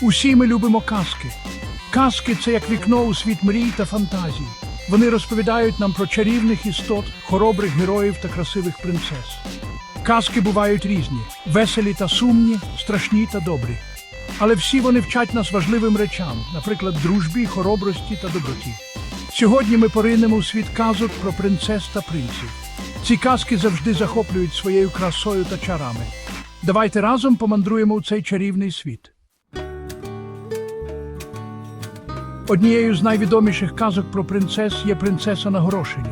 Усі ми любимо казки. Казки це як вікно у світ мрій та фантазій. Вони розповідають нам про чарівних істот, хоробрих героїв та красивих принцес. Казки бувають різні: веселі та сумні, страшні та добрі. Але всі вони вчать нас важливим речам, наприклад, дружбі, хоробрості та доброті. Сьогодні ми поринемо у світ казок про принцес та принців. Ці казки завжди захоплюють своєю красою та чарами. Давайте разом помандруємо у цей чарівний світ. Однією з найвідоміших казок про принцес є принцеса на горошині.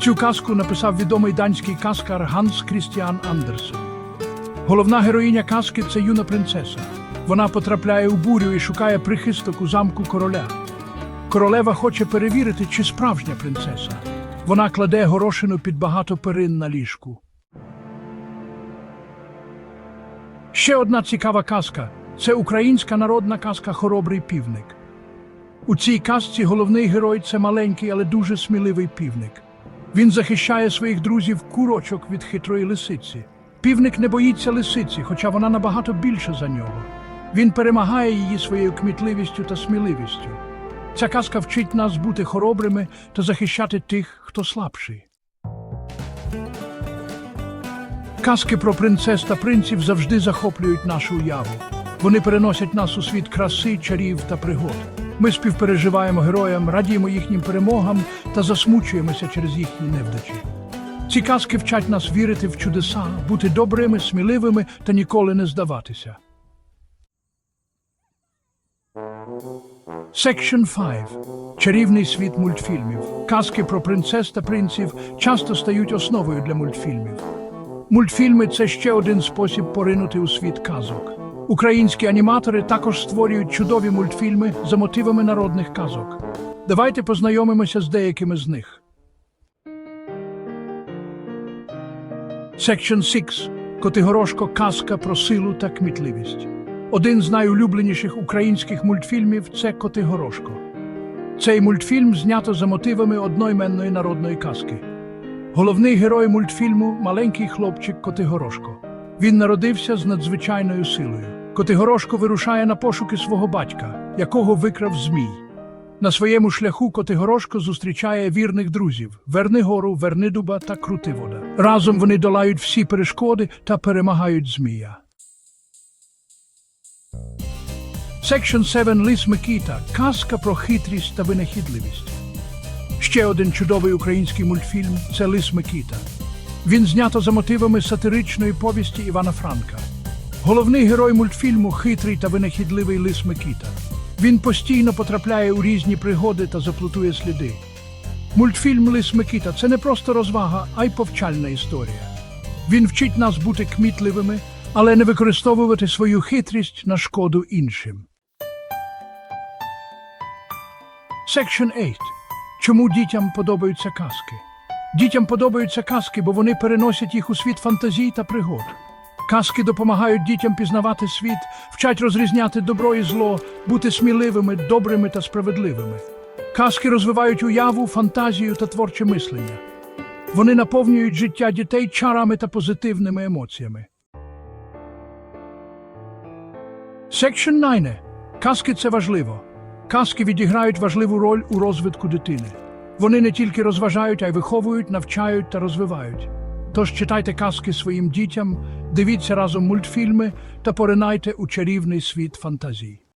Цю казку написав відомий данський казкар Ганс Крістіан Андерсен. Головна героїня казки це юна принцеса. Вона потрапляє у бурю і шукає прихисток у замку короля. Королева хоче перевірити, чи справжня принцеса. Вона кладе горошину під багато перин на ліжку. Ще одна цікава казка це українська народна казка Хоробрий півник. У цій казці головний герой це маленький, але дуже сміливий півник. Він захищає своїх друзів курочок від хитрої лисиці. Півник не боїться лисиці, хоча вона набагато більша за нього. Він перемагає її своєю кмітливістю та сміливістю. Ця казка вчить нас бути хоробрими та захищати тих, хто слабший. Казки про принцес та принців завжди захоплюють нашу уяву. Вони переносять нас у світ краси, чарів та пригод. Ми співпереживаємо героям, радіємо їхнім перемогам та засмучуємося через їхні невдачі. Ці казки вчать нас вірити в чудеса, бути добрими, сміливими та ніколи не здаватися. Section 5. Чарівний світ мультфільмів. Казки про принцес та принців часто стають основою для мультфільмів. Мультфільми це ще один спосіб поринути у світ казок. Українські аніматори також створюють чудові мультфільми за мотивами народних казок. Давайте познайомимося з деякими з них. Section 6. Котигорошко казка про силу та кмітливість. Один з найулюбленіших українських мультфільмів це Котигорошко. Цей мультфільм знято за мотивами одноіменної народної казки. Головний герой мультфільму маленький хлопчик Котигорошко. Він народився з надзвичайною силою. Котигорошко вирушає на пошуки свого батька, якого викрав змій. На своєму шляху Котигорошко зустрічає вірних друзів Вернигору, Вернидуба та Крутивода. Разом вони долають всі перешкоди та перемагають змія. Section 7 Лис Микіта. Казка про хитрість та винахідливість. Ще один чудовий український мультфільм це Лис Микіта. Він знято за мотивами сатиричної повісті Івана Франка. Головний герой мультфільму хитрий та винахідливий Лис Микіта. Він постійно потрапляє у різні пригоди та заплутує сліди. Мультфільм Лис Микіта це не просто розвага, а й повчальна історія. Він вчить нас бути кмітливими, але не використовувати свою хитрість на шкоду іншим. Section 8. Чому дітям подобаються казки? Дітям подобаються казки, бо вони переносять їх у світ фантазій та пригод. Казки допомагають дітям пізнавати світ, вчать розрізняти добро і зло, бути сміливими, добрими та справедливими. Казки розвивають уяву, фантазію та творче мислення. Вони наповнюють життя дітей чарами та позитивними емоціями. Section 9. Казки це важливо. Казки відіграють важливу роль у розвитку дитини. Вони не тільки розважають, а й виховують, навчають та розвивають. Тож читайте казки своїм дітям, дивіться разом мультфільми та поринайте у чарівний світ фантазій.